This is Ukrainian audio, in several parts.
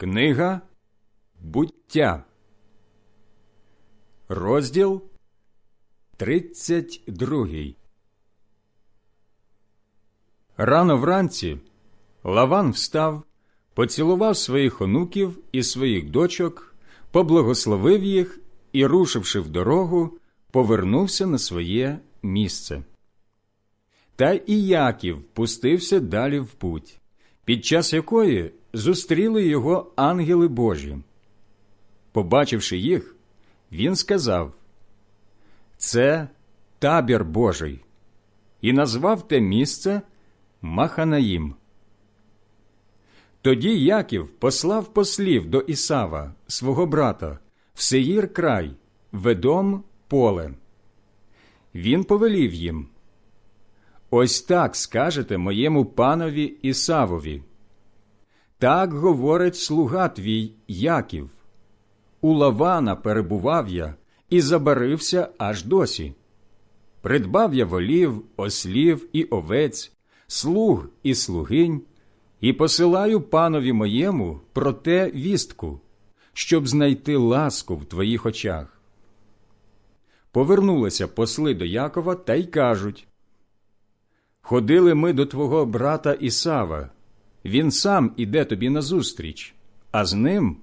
Книга буття, розділ 32 Рано вранці Лаван встав, поцілував своїх онуків і своїх дочок, поблагословив їх і, рушивши в дорогу, повернувся на своє місце. Та і Яків пустився далі в путь, під час якої зустріли його ангели Божі. Побачивши їх, він сказав Це табір Божий, і назвав те місце Маханаїм. Тоді Яків послав послів до Ісава, свого брата, в Сеїр край, ведом поле. Він повелів їм Ось так скажете моєму панові Ісавові. Так говорить слуга твій Яків. У Лавана перебував я і забарився аж досі. Придбав я волів, ослів і овець, слуг і слугинь, і посилаю панові моєму про те вістку, щоб знайти ласку в твоїх очах. Повернулися посли до Якова та й кажуть Ходили ми до твого брата Ісава, він сам іде тобі назустріч, а з ним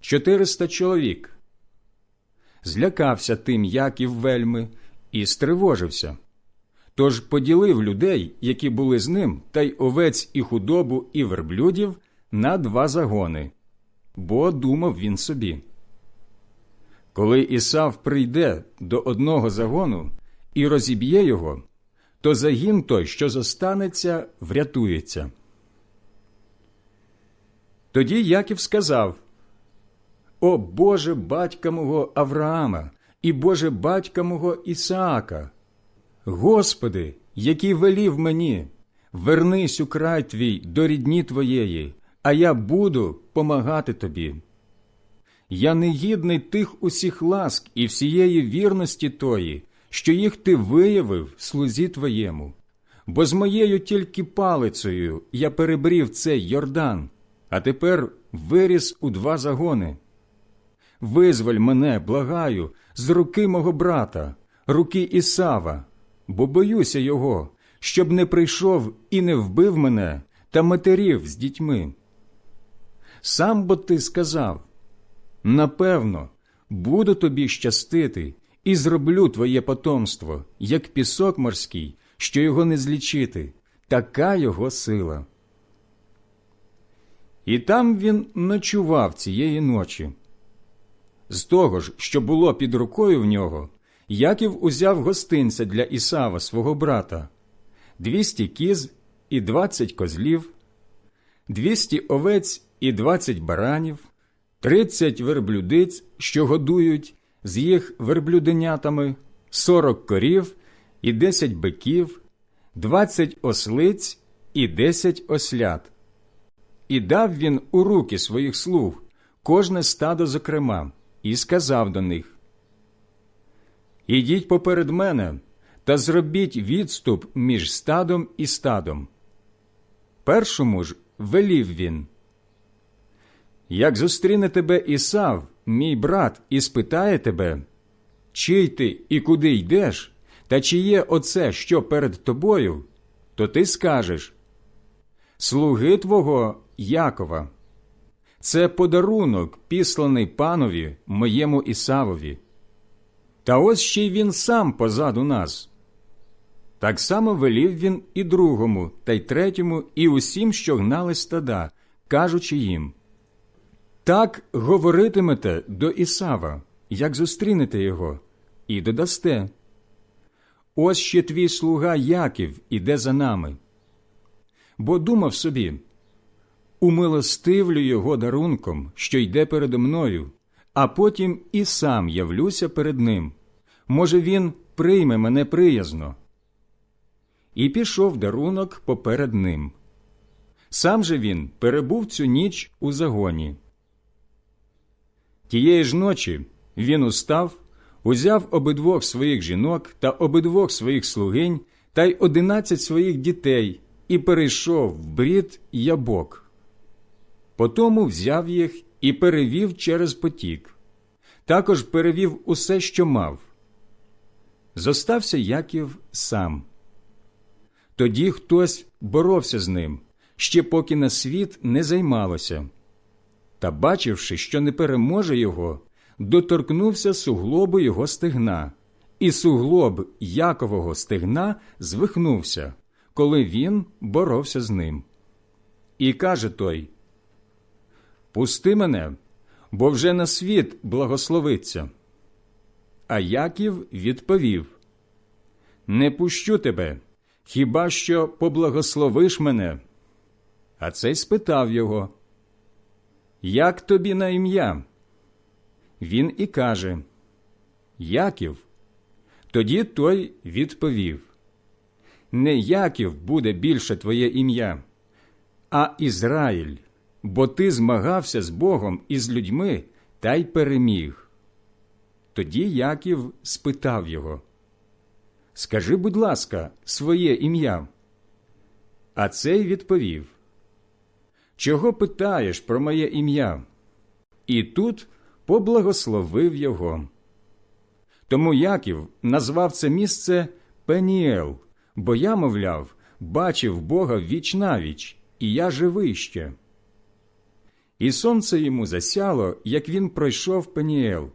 чотириста чоловік. Злякався тим Яків вельми і стривожився. Тож поділив людей, які були з ним, та й овець і худобу, і верблюдів на два загони, бо думав він собі. Коли Ісав прийде до одного загону і розіб'є його, то загін той, що зостанеться, врятується. Тоді Яків сказав О Боже батька мого Авраама і Боже батька мого Ісаака, Господи, який велів мені, вернись у край твій до рідні твоєї, а я буду помагати тобі. Я не гідний тих усіх ласк і всієї вірності тої, що їх ти виявив слузі твоєму, бо з моєю тільки палицею я перебрів цей Йордан, а тепер виріс у два загони. Визволь мене, благаю, з руки мого брата, руки Ісава, бо боюся його, щоб не прийшов і не вбив мене та матерів з дітьми. Сам бо ти сказав напевно, буду тобі щастити і зроблю твоє потомство, як пісок морський, що його не злічити, така його сила. І там він ночував цієї ночі. З того ж, що було під рукою в нього, Яків узяв гостинця для Ісава, свого брата, двісті кіз і двадцять козлів, двісті овець і двадцять баранів, тридцять верблюдиць, що годують з їх верблюденятами, сорок корів і десять биків, двадцять ослиць і десять ослят. І дав він у руки своїх слуг кожне стадо зокрема, і сказав до них Ідіть поперед мене та зробіть відступ між стадом і стадом. Першому ж велів він. Як зустріне тебе Ісав, мій брат, і спитає тебе, чий ти і куди йдеш, та чи є оце, що перед тобою, то ти скажеш Слуги твого Якова. Це подарунок, післаний панові моєму Ісавові. Та ось ще й він сам позаду нас. Так само велів він і другому, та й третьому, і усім, що гнали стада, кажучи їм так говоритимете до Ісава, як зустрінете його, і додасте. Ось ще твій слуга Яків іде за нами. Бо думав собі умилостивлю його дарунком, що йде передо мною, а потім і сам явлюся перед ним. Може, він прийме мене приязно. І пішов дарунок поперед ним. Сам же він перебув цю ніч у загоні. Тієї ж ночі він устав, узяв обидвох своїх жінок та обидвох своїх слугинь та й одинадцять своїх дітей і перейшов в брід ябок. Потому взяв їх і перевів через потік. Також перевів усе, що мав. Зостався Яків сам. Тоді хтось боровся з ним, ще поки на світ не займалося. Та, бачивши, що не переможе його, доторкнувся суглобу його стегна, і суглоб Якового стегна звихнувся, коли він боровся з ним. І каже той: Пусти мене, бо вже на світ благословиться. А Яків відповів: Не пущу тебе, хіба що поблагословиш мене. А цей спитав його, Як тобі на ім'я? Він і каже Яків. Тоді той відповів Не Яків буде більше твоє ім'я, а Ізраїль, бо ти змагався з Богом і з людьми та й переміг. Тоді Яків спитав його Скажи, будь ласка, своє ім'я. А цей відповів Чого питаєш про моє ім'я? І тут поблагословив його. Тому Яків назвав це місце Пеніел, бо я, мовляв, бачив Бога віч навіч, і я живий ще. І сонце йому засяло, як він пройшов Пеніел,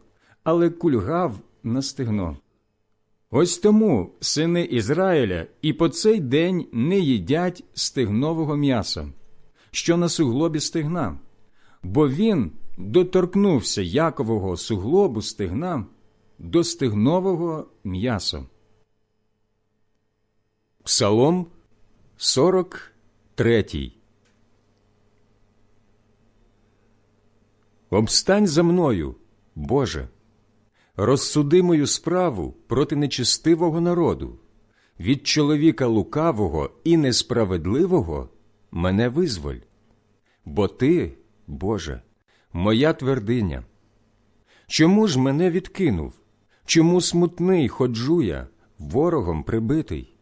але кульгав на стегно. Ось тому сини Ізраїля і по цей день не їдять стегнового м'яса, що на суглобі стегна, бо він доторкнувся Якового суглобу стегна до стегнового м'яса. Псалом 43 Обстань за мною, Боже, розсуди мою справу проти нечестивого народу, від чоловіка лукавого і несправедливого мене визволь. Бо ти, Боже, моя твердиня. Чому ж мене відкинув? Чому смутний ходжу я, ворогом прибитий?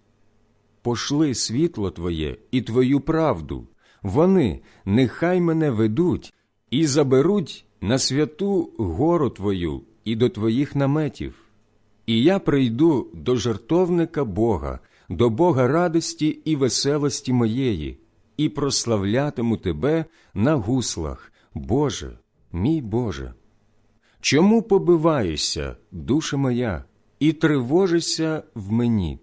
Пошли світло Твоє і Твою правду, вони нехай мене ведуть і заберуть на святу гору Твою і до Твоїх наметів. І я прийду до жертовника Бога, до Бога радості і веселості моєї, і прославлятиму Тебе на гуслах, Боже, мій Боже. Чому побиваєшся, душа моя, і тривожишся в мені?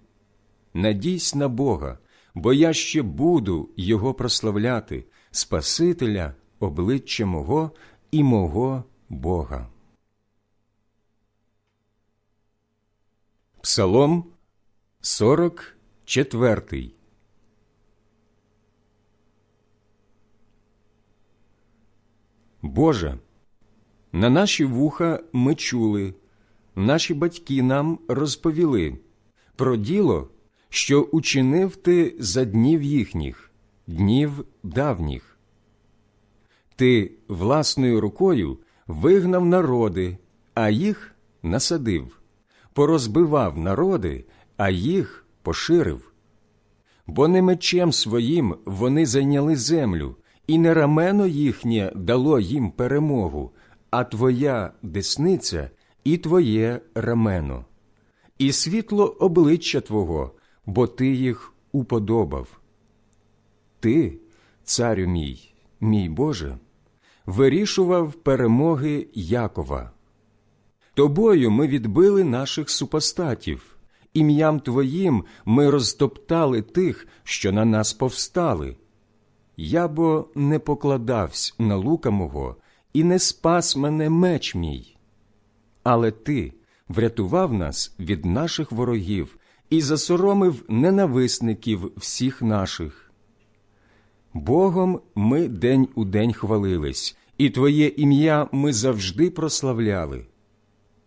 Надійсь на Бога, бо я ще буду Його прославляти, Спасителя, обличчя мого і мого Бога. Псалом 44 Боже, на наші вуха ми чули, наші батьки нам розповіли про діло, що учинив ти за днів їхніх, днів давніх. Ти власною рукою вигнав народи, а їх насадив, порозбивав народи, а їх поширив. Бо не мечем своїм вони зайняли землю, і не рамено їхнє дало їм перемогу, а твоя десниця і твоє рамено, і світло обличчя Твого, бо ти їх уподобав. Ти, царю мій, мій Боже, вирішував перемоги Якова. Тобою ми відбили наших супостатів, ім'ям Твоїм ми розтоптали тих, що на нас повстали. Я бо не покладавсь на лука мого, і не спас мене меч мій. Але ти врятував нас від наших ворогів і засоромив ненависників всіх наших. Богом ми день у день хвалились, і Твоє ім'я ми завжди прославляли.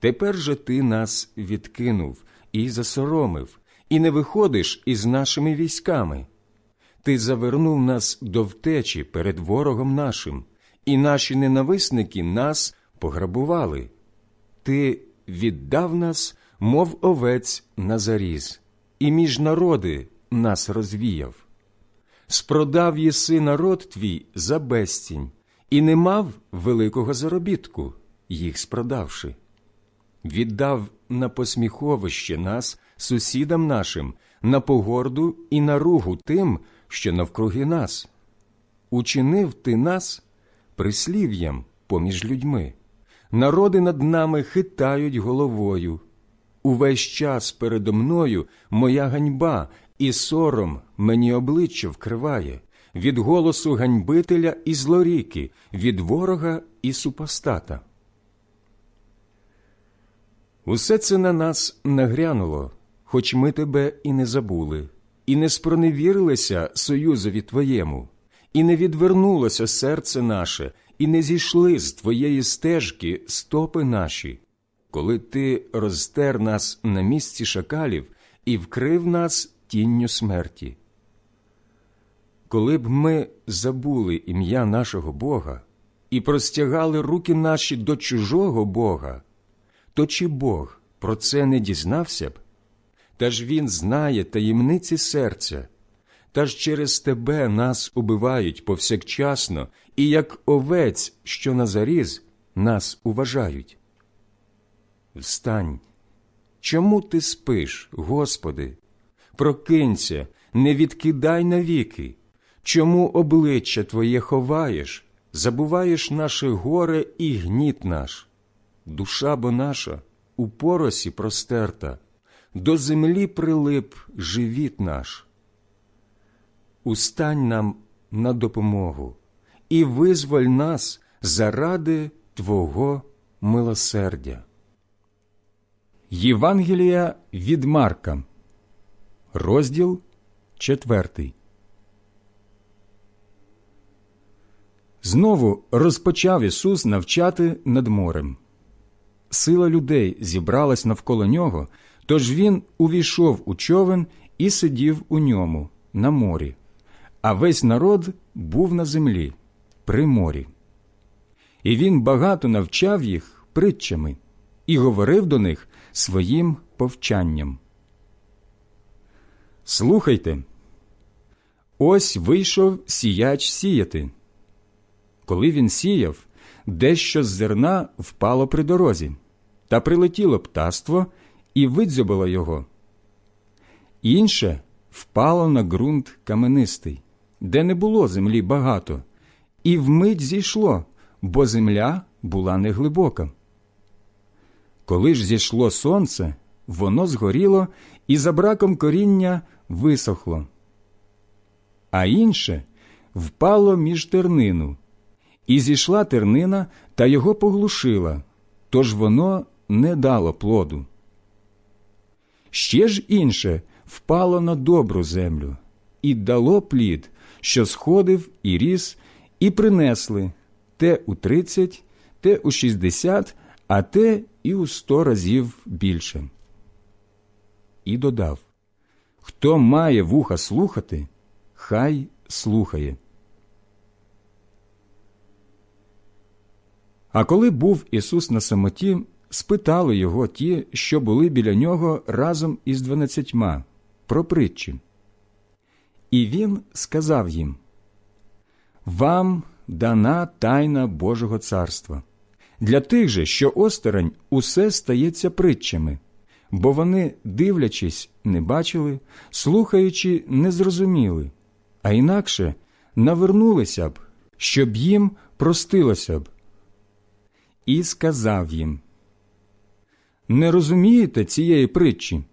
Тепер же ти нас відкинув і засоромив, і не виходиш із нашими військами. Ти завернув нас до втечі перед ворогом нашим, і наші ненависники нас пограбували. Ти віддав нас, мов овець на заріз, і між народи нас розвіяв. Спродав єси народ твій за безцінь, і не мав великого заробітку, їх спродавши. Віддав на посміховище нас сусідам нашим, на погорду і на ругу тим, що навкруги нас. Учинив ти нас прислів'ям поміж людьми. Народи над нами хитають головою. Увесь час передо мною моя ганьба і сором мені обличчя вкриває від голосу ганьбителя і злоріки, від ворога і супостата. Усе це на нас нагрянуло, хоч ми тебе і не забули, і не спроневірилися союзові твоєму, і не відвернулося серце наше, і не зійшли з твоєї стежки стопи наші, коли ти розтер нас на місці шакалів і вкрив нас тінню смерті. Коли б ми забули ім'я нашого Бога і простягали руки наші до чужого Бога, то чи Бог про це не дізнався б? Та ж Він знає таємниці серця, та ж через тебе нас убивають повсякчасно, і як овець, що на заріз, нас уважають. Встань, чому ти спиш, Господи? Прокинься, не відкидай навіки. Чому обличчя Твоє ховаєш, забуваєш наше горе і гніт наш? Душа бо наша у поросі простерта, до землі прилип живіт наш. Устань нам на допомогу і визволь нас заради Твого милосердя. Євангелія від Марка, розділ четвертий. Знову розпочав Ісус навчати над морем. Сила людей зібралась навколо нього, тож він увійшов у човен і сидів у ньому на морі, а весь народ був на землі при морі. І він багато навчав їх притчами і говорив до них своїм повчанням. Слухайте, ось вийшов сіяч сіяти. Коли він сіяв, дещо з зерна впало при дорозі, та прилетіло птаство і видзьобило його. Інше впало на ґрунт каменистий, де не було землі багато, і вмить зійшло, бо земля була неглибока. Коли ж зійшло сонце, воно згоріло і за браком коріння висохло. А інше впало між тернину, і зійшла тернина та його поглушила, тож воно не дало плоду. Ще ж інше впало на добру землю і дало плід, що сходив і ріс, і принесли те у тридцять, те у шістдесят, а те і у сто разів більше. І додав Хто має вуха слухати, хай слухає. А коли був Ісус на самоті, спитали його ті, що були біля нього разом із дванадцятьма, про притчі. І він сказав їм Вам дана тайна Божого царства. Для тих же, що осторонь, усе стається притчами, бо вони, дивлячись, не бачили, слухаючи, не зрозуміли, а інакше навернулися б, щоб їм простилося б. І сказав їм Не розумієте цієї притчі?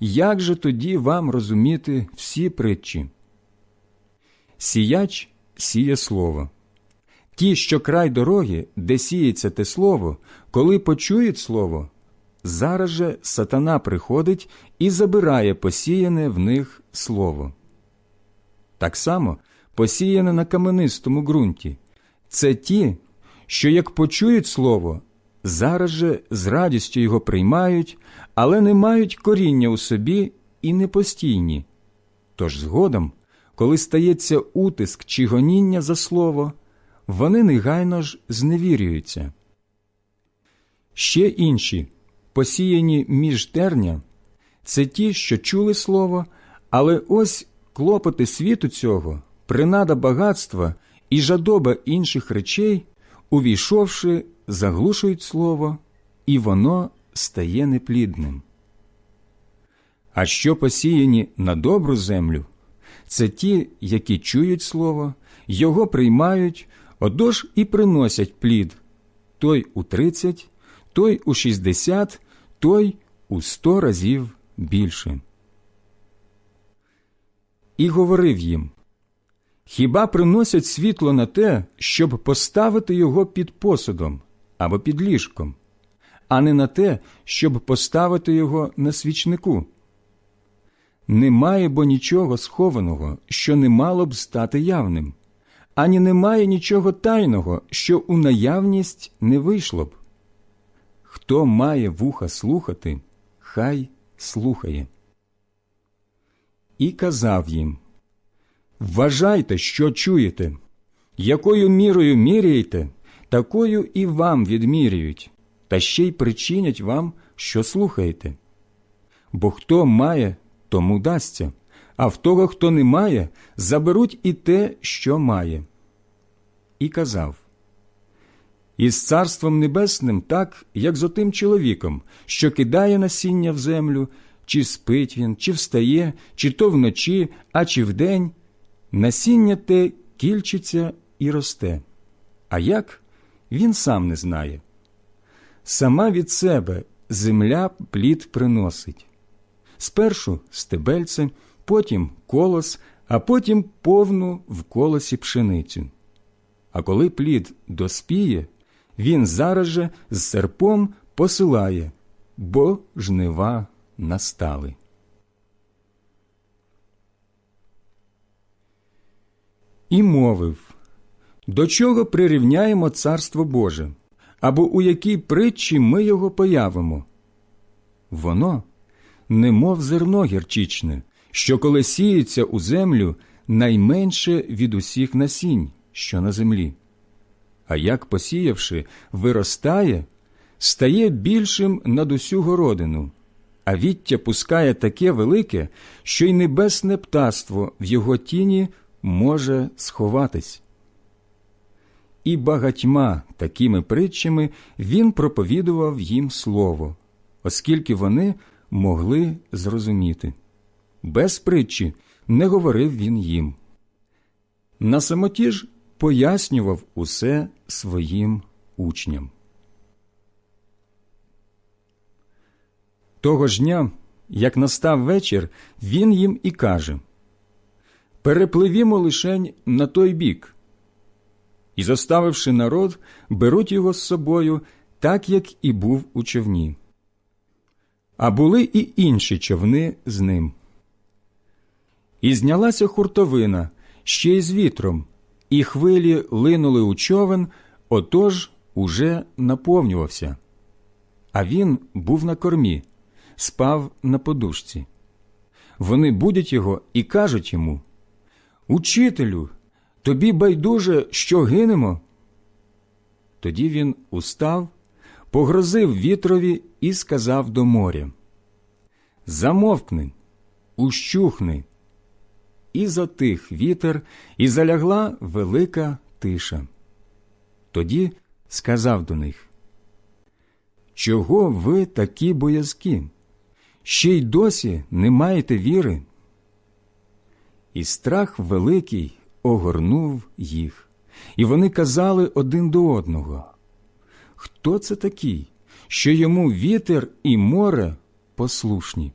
Як же тоді вам розуміти всі притчі? Сіяч сіє слово. Ті, що край дороги, де сіється те слово, коли почують слово, зараз же сатана приходить і забирає посіяне в них слово. Так само посіяне на каменистому ґрунті. Це ті, що як почують слово, зараз же з радістю його приймають, але не мають коріння у собі і не постійні. Тож згодом, коли стається утиск чи гоніння за слово, вони негайно ж зневірюються. Ще інші, посіяні між терня, це ті, що чули слово, але ось клопоти світу цього, принада багатства і жадоба інших речей, увійшовши, заглушують слово, і воно стає неплідним. А що посіяні на добру землю, це ті, які чують слово, його приймають, одож і приносять плід той у тридцять, той у шістдесят, той у сто разів більше. І говорив їм Хіба приносять світло на те, щоб поставити його під посудом або під ліжком, а не на те, щоб поставити його на свічнику? Немає бо нічого схованого, що не мало б стати явним, ані немає нічого тайного, що у наявність не вийшло б. Хто має вуха слухати, хай слухає. І казав їм Вважайте, що чуєте, якою мірою міряєте, такою і вам відмірюють, та ще й причинять вам, що слухаєте. Бо хто має, тому дасться, а в того, хто не має, заберуть і те, що має. І казав Із царством небесним так, як з отим чоловіком, що кидає насіння в землю, чи спить він, чи встає, чи то вночі, а чи вдень, насіння те кільчиться і росте. А як він сам не знає. Сама від себе земля плід приносить спершу стебельце, потім колос, а потім повну в колосі пшеницю. А коли плід доспіє, він зараз же з серпом посилає, бо жнива настали. І мовив до чого прирівняємо Царство Боже, або у якій притчі ми його появимо? Воно немов зерно гірчичне, що коли сіється у землю найменше від усіх насінь, що на землі. А як посіявши, виростає, стає більшим над усю городину, а віття пускає таке велике, що й небесне птаство в його тіні може сховатись. І багатьма такими притчами він проповідував їм слово, оскільки вони могли зрозуміти. Без притчі не говорив він їм. На самоті ж пояснював усе своїм учням. Того ж дня, як настав вечір, він їм і каже Перепливімо лишень на той бік. І, заставивши народ, беруть його з собою, так як і був у човні а були і інші човни з ним. І знялася хуртовина ще й з вітром, і хвилі линули у човен, отож уже наповнювався. А він був на кормі, спав на подушці. Вони будять його і кажуть йому Учителю, тобі байдуже, що гинемо. Тоді він устав погрозив вітрові і сказав до моря Замовкни, ущухни. І затих вітер, і залягла велика тиша. Тоді сказав до них Чого ви такі боязкі? Ще й досі не маєте віри? І страх великий огорнув їх, і вони казали один до одного Хто це такий, що йому вітер і море послушні?